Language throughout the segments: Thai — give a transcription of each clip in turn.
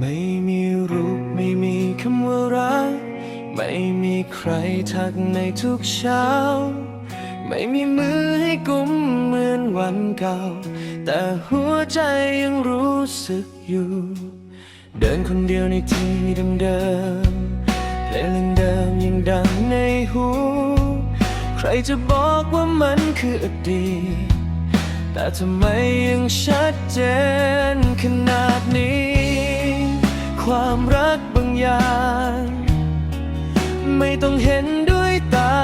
ไม่มีรูปไม่มีคำว่ารัก ไม่มีใครทักในทุกเช้า ไม่มีมือให้กุมเหมือนวันเก่า แต่หัวใจยังรู้สึกอยู่ เดินคนเดียวในที่เดิมๆเพลงเดิมยังดังในหู ใครจะบอกว่ามันคืออดีตแต่ทำไมยังชัดเจนขนาด ความรักบางอย่าง ไม่ต้องเห็นด้วยตา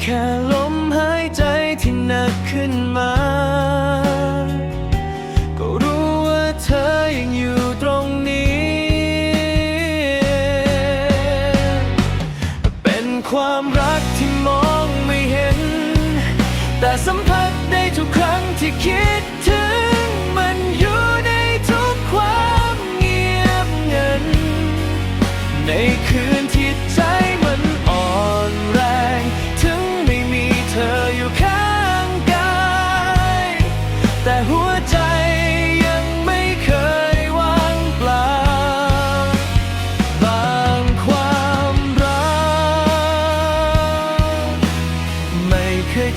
แค่ลมหายใจที่หนักขึ้นมา ก็รู้ว่าเธอยังอยู่ตรงนี้ เป็นความรักที่มองไม่เห็น แต่สัมผัสได้ทุกครั้งที่คิดถึง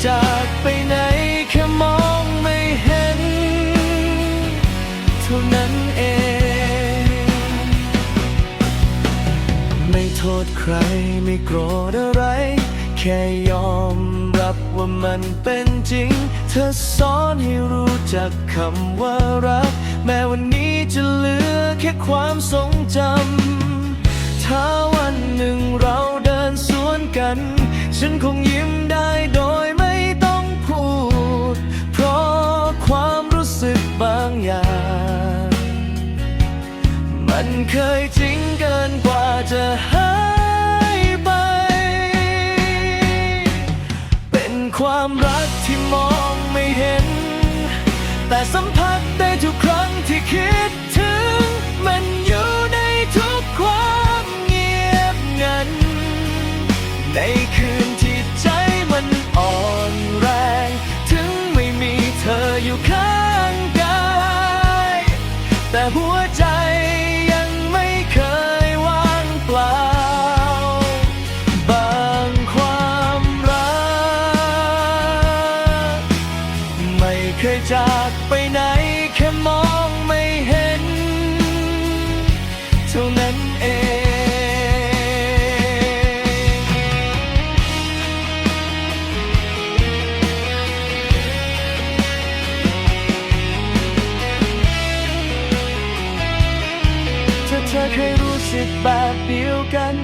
จากไปไหนแค่มองไม่เห็น เท่านั้นเอง ไม่โทษใครไม่โกรธอะไร แค่ยอมรับว่ามันเป็นจริง เธอสอนให้รู้จักคำว่ารัก แม้วันนี้จะเหลือแค่ความทรงจำถ้าวันหนึ่งเราเดินสวนกัน ฉันคงยิ้มได้โด มันเคยจริงเกินกว่าจะหายไป เป็นความรักที่มองไม่เห็น แต่สัมผัสได้ทุกครั้งที่คิดถึง มันอยู่ในทุกความเงียบงัน ในคืนที่ใจมันอ่อนแรง ถึงไม่มีเธออยู่ข้าง เคยจากไปไหนแค่มองไม่เห็น เท่านั้นเองถ้าเธอเคยรู้สึกแบบเดียวกัน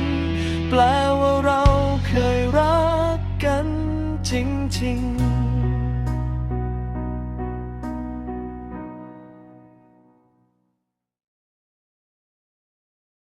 แปลว่าเราเคยรักกันจริงๆ